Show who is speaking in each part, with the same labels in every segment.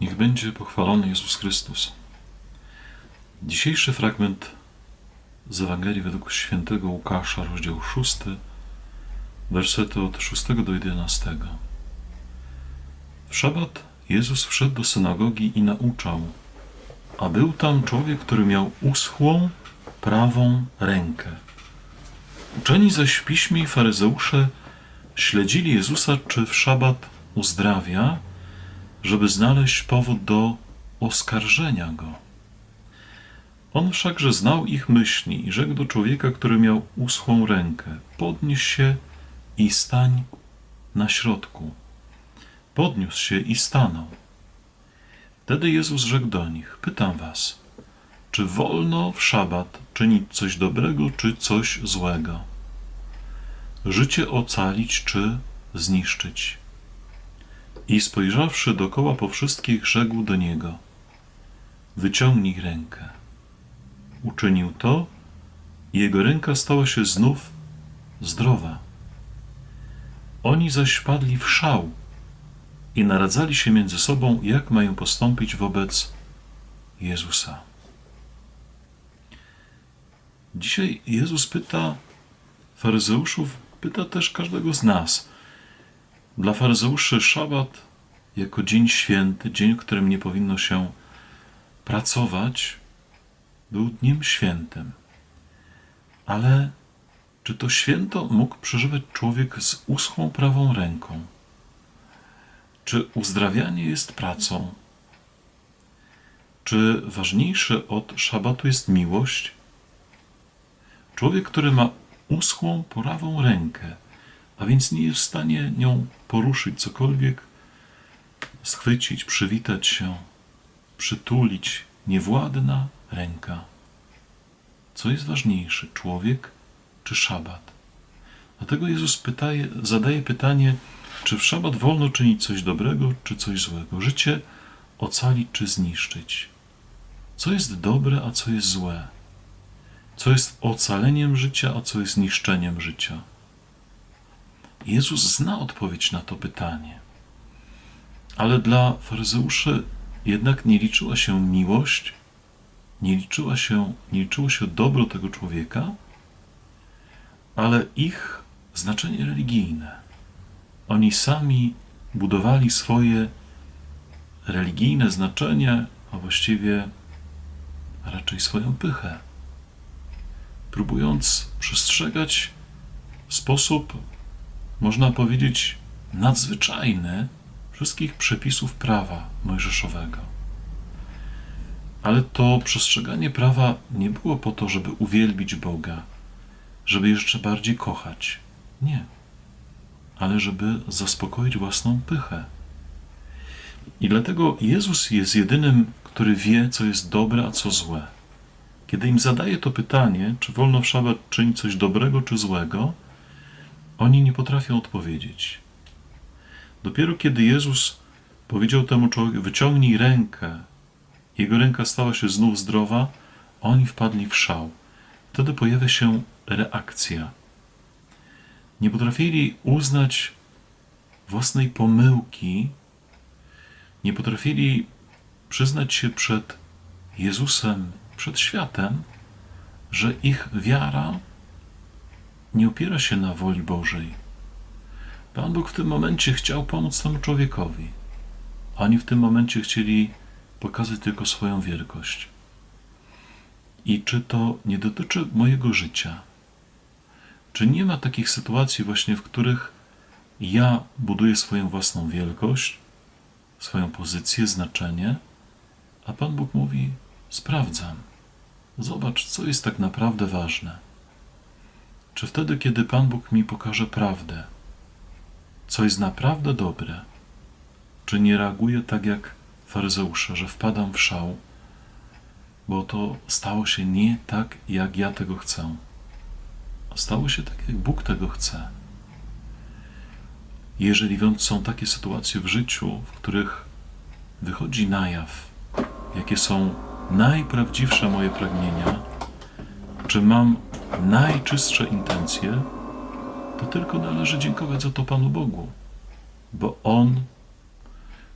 Speaker 1: Niech będzie pochwalony Jezus Chrystus. Dzisiejszy fragment z Ewangelii według świętego Łukasza, rozdział 6, wersety od 6 do 11. W szabat Jezus wszedł do synagogi i nauczał, a był tam człowiek, który miał uschłą prawą rękę. Uczeni zaś w piśmie i faryzeusze śledzili Jezusa, czy w szabat uzdrawia, żeby znaleźć powód do oskarżenia go. On wszakże znał ich myśli i rzekł do człowieka, który miał uschłą rękę: Podnieś się i stań na środku. Podniósł się i stanął. Wtedy Jezus rzekł do nich: Pytam was, czy wolno w szabat czynić coś dobrego, czy coś złego? Życie ocalić, czy zniszczyć? I spojrzawszy dokoła po wszystkich, rzekł do niego: Wyciągnij rękę. Uczynił to, i jego ręka stała się znów zdrowa. Oni zaś padli w szał i naradzali się między sobą, jak mają postąpić wobec Jezusa. Dzisiaj Jezus pyta faryzeuszów, pyta też każdego z nas. Dla faryzeuszy szabat jako dzień święty, dzień, w którym nie powinno się pracować, był dniem świętym. Ale czy to święto mógł przeżywać człowiek z uschłą prawą ręką? Czy uzdrawianie jest pracą? Czy ważniejsze od szabatu jest miłość? Człowiek, który ma uschłą prawą rękę, a więc nie jest w stanie nią poruszyć cokolwiek, schwycić, przywitać się, przytulić, niewładna ręka. Co jest ważniejsze, człowiek czy szabat? Dlatego Jezus pytaje, zadaje pytanie, czy w szabat wolno czynić coś dobrego, czy coś złego? Życie ocalić czy zniszczyć? Co jest dobre, a co jest złe? Co jest ocaleniem życia, a co jest niszczeniem życia? Jezus zna odpowiedź na to pytanie. Ale dla faryzeuszy jednak nie liczyła się miłość, nie, liczyła się, nie liczyło się dobro tego człowieka, ale ich znaczenie religijne. Oni sami budowali swoje religijne znaczenie, a właściwie raczej swoją pychę, próbując przestrzegać sposób, można powiedzieć, nadzwyczajny wszystkich przepisów prawa mojżeszowego. Ale to przestrzeganie prawa nie było po to, żeby uwielbić Boga, żeby jeszcze bardziej kochać. Nie. Ale żeby zaspokoić własną pychę. I dlatego Jezus jest jedynym, który wie, co jest dobre, a co złe. Kiedy im zadaje to pytanie, czy wolno w szabat czynić coś dobrego, czy złego, oni nie potrafią odpowiedzieć. Dopiero kiedy Jezus powiedział temu człowiekowi: Wyciągnij rękę, jego ręka stała się znów zdrowa, oni wpadli w szał. Wtedy pojawia się reakcja. Nie potrafili uznać własnej pomyłki, nie potrafili przyznać się przed Jezusem, przed światem, że ich wiara nie opiera się na woli Bożej. Pan Bóg w tym momencie chciał pomóc temu człowiekowi. Oni w tym momencie chcieli pokazać tylko swoją wielkość. I czy to nie dotyczy mojego życia? Czy nie ma takich sytuacji właśnie, w których ja buduję swoją własną wielkość, swoją pozycję, znaczenie, a Pan Bóg mówi: Sprawdzam. Zobacz, co jest tak naprawdę ważne. Czy wtedy, kiedy Pan Bóg mi pokaże prawdę, co jest naprawdę dobre, czy nie reaguję tak jak faryzeusze, że wpadam w szał, bo to stało się nie tak, jak ja tego chcę. Stało się tak, jak Bóg tego chce. Jeżeli więc są takie sytuacje w życiu, w których wychodzi na jaw, jakie są najprawdziwsze moje pragnienia, czy mam najczystsze intencje, to tylko należy dziękować za to Panu Bogu, bo On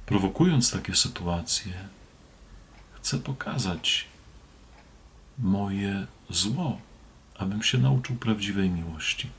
Speaker 1: prowokując takie sytuacje, chcę pokazać moje zło, abym się nauczył prawdziwej miłości.